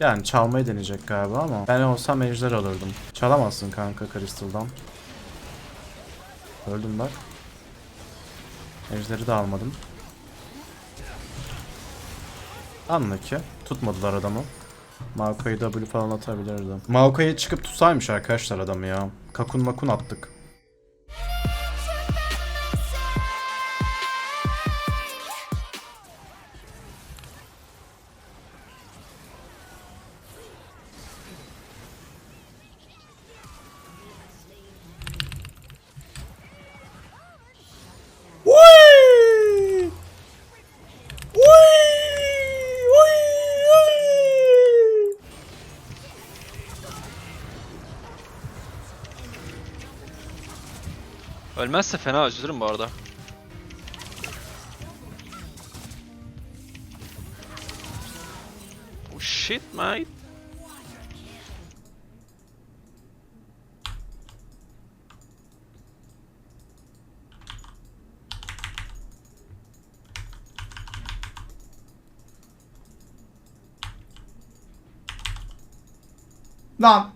Yani çalmayı deneyecek galiba ama ben olsam ejder alırdım. Çalamazsın kanka Crystal'dan. Öldüm bak. Ejderi de almadım. Anla ki tutmadılar adamı. Maokai'yi W falan atabilirdi. Maokai çıkıp tutsaymış arkadaşlar adamı ya. Kakun makun attık. Ölmezse fena üzülürüm bu arada. Oh shit mate. Lan.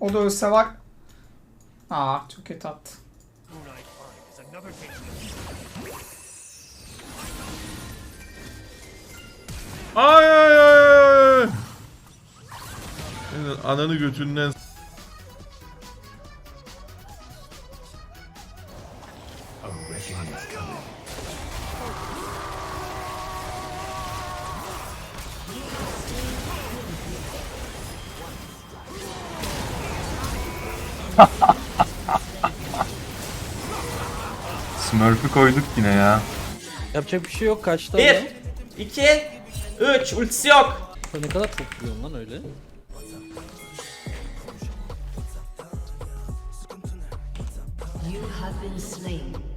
O da ölse var. Aa çok kötü attı. Ay ay ay. Senin ananı götünden Smurf'ü koyduk yine ya. Yapacak bir şey yok kaçtı 1 adam. 2 3 ultisi yok. Ne kadar çok vuruyorsun lan öyle.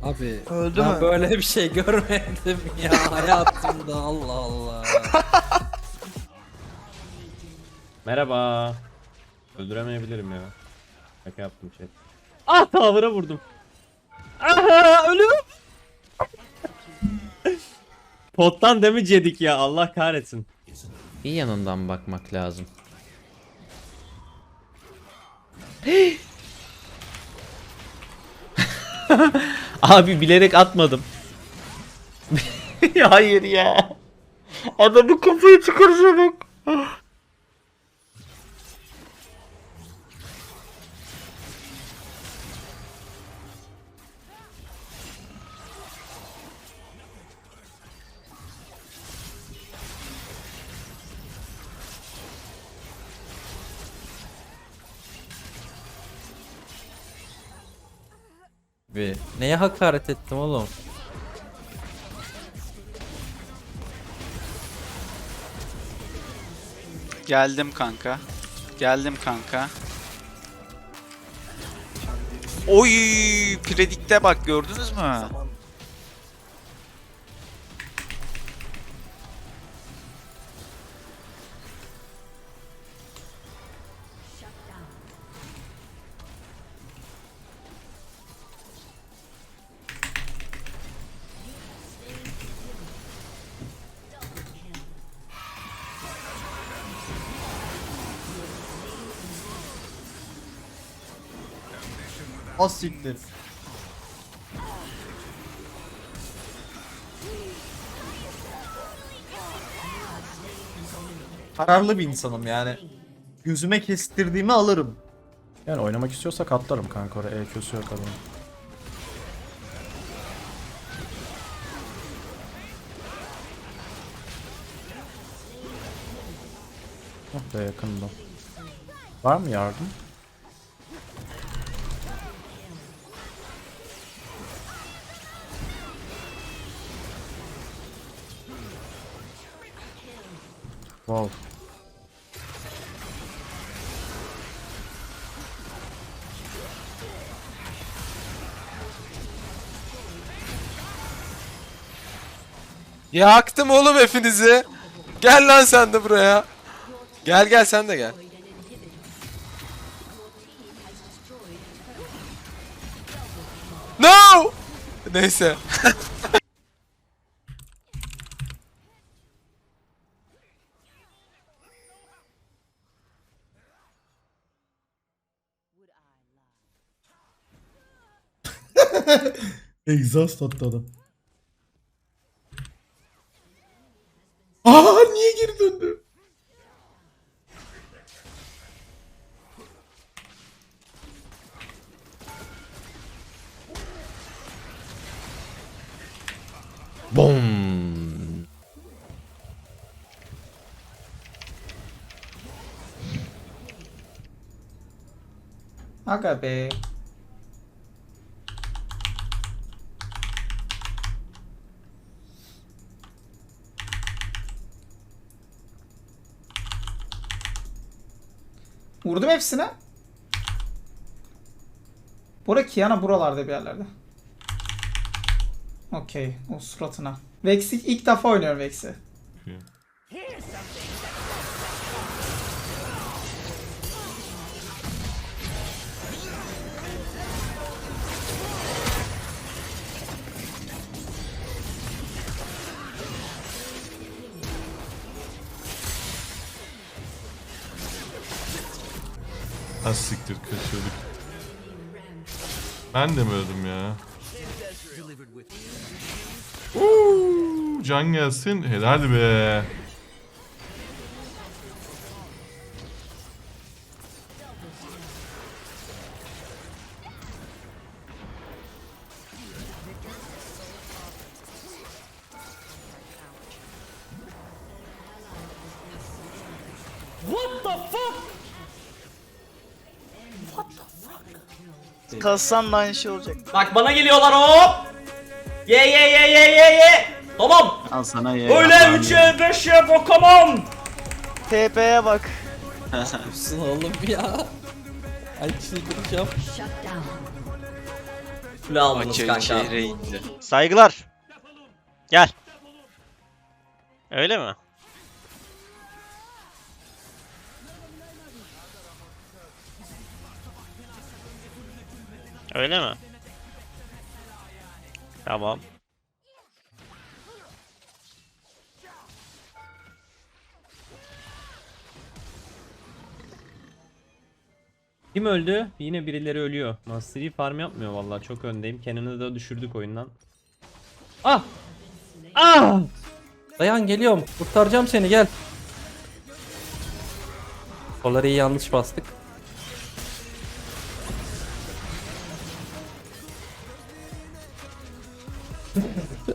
Abi Öldü ben mü? böyle bir şey görmedim ya hayatımda Allah Allah. Merhaba. Öldüremeyebilirim ya. Şaka yaptım şey. Ah tavıra vurdum. Aha ölüyorum. Pottan damage yedik ya Allah kahretsin. İyi yanından bakmak lazım. Abi bilerek atmadım. Hayır ya. Adamın kafayı çıkarışa Ve neye hakaret ettim oğlum? Geldim kanka. Geldim kanka. Oy, predikte bak gördünüz mü? Az siktir. Kararlı bir insanım yani. Yüzüme kestirdiğimi alırım. Yani oynamak istiyorsak atlarım kanka oraya. EQ'su yok adamın. Oh be yakında. Var mı yardım? Wow. Yaktım oğlum hepinizi. Gel lan sen de buraya. Gel gel sen de gel. No! Neyse. Exhaust attı adam. Aa niye geri döndü? Bom. Aga be. Vurdum hepsine. Bura Kiana buralarda bir yerlerde. Okey. O suratına. Vex'i ilk defa oynuyorum Vex'i. Ha siktir kaçıyorduk. Ben de mi öldüm ya? Uuu, can gelsin. Helal be. Kalsan da aynı şey olacak. Bak bana geliyorlar hop. Ye ye ye ye ye ye. Tamam. Al sana ye. Öyle 3'e 5'e bakamam. TP'ye bak. Sus oğlum ya. Ay çıldıracağım. Down. Kule aldınız Okey kanka. şehre indi. Saygılar. Gel. Öyle mi? Öyle mi? Tamam. Kim öldü? Yine birileri ölüyor. Mastery farm yapmıyor vallahi çok öndeyim. Kenan'ı da düşürdük oyundan. Ah! Ah! Dayan geliyorum. Kurtaracağım seni gel. Polary'i yanlış bastık.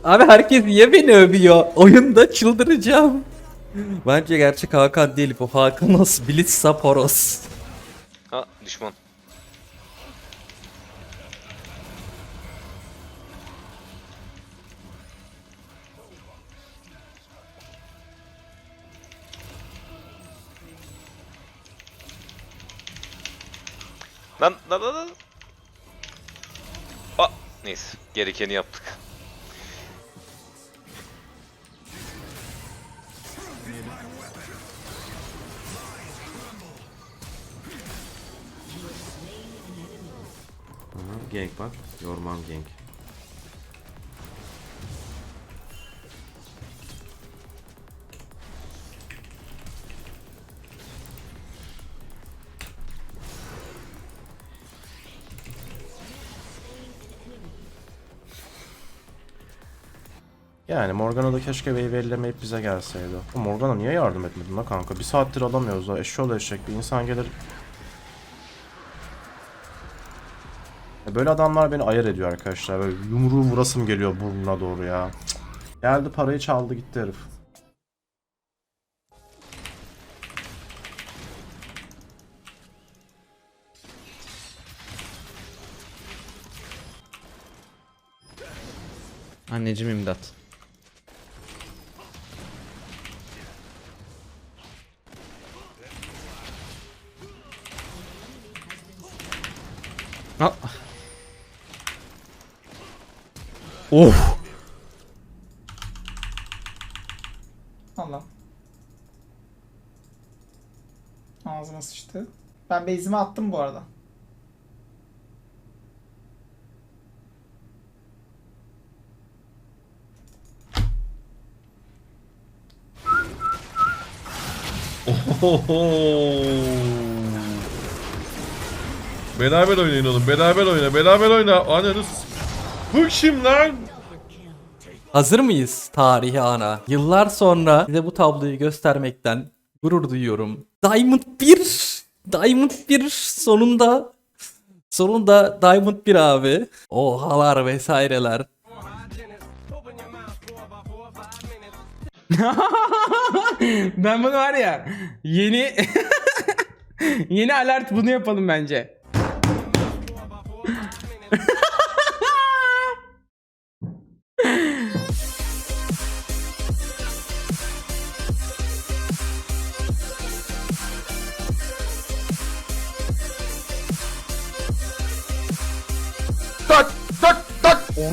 Abi herkes niye beni övüyor? Oyunda çıldıracağım. Bence gerçek Hakan değil bu. Hakanos Blitzaporos. Ha düşman. Lan lan lan. Aa, neyse gerekeni yaptık. Gank bak. Yorman gank. Yani Morgana da keşke wave ellemeyip bize gelseydi. Morgana niye yardım etmedin la kanka? Bir saattir alamıyoruz la. Eşşoğlu eşek bir insan gelir. Böyle adamlar beni ayar ediyor arkadaşlar. Böyle yumruğu vurasım geliyor burnuna doğru ya. Geldi parayı çaldı gitti herif. Anneciğim imdat. Of. Allah. Ağzıma sıçtı. Ben base'imi attım bu arada. Beraber oynayın oğlum. Beraber oyna. Beraber oyna. Ananı Bu kim lan? Hazır mıyız tarihi ana? Yıllar sonra size bu tabloyu göstermekten gurur duyuyorum. Diamond 1! Diamond 1 sonunda sonunda Diamond 1 abi. Ohalar vesaireler. ben bunu var ya yeni yeni alert bunu yapalım bence.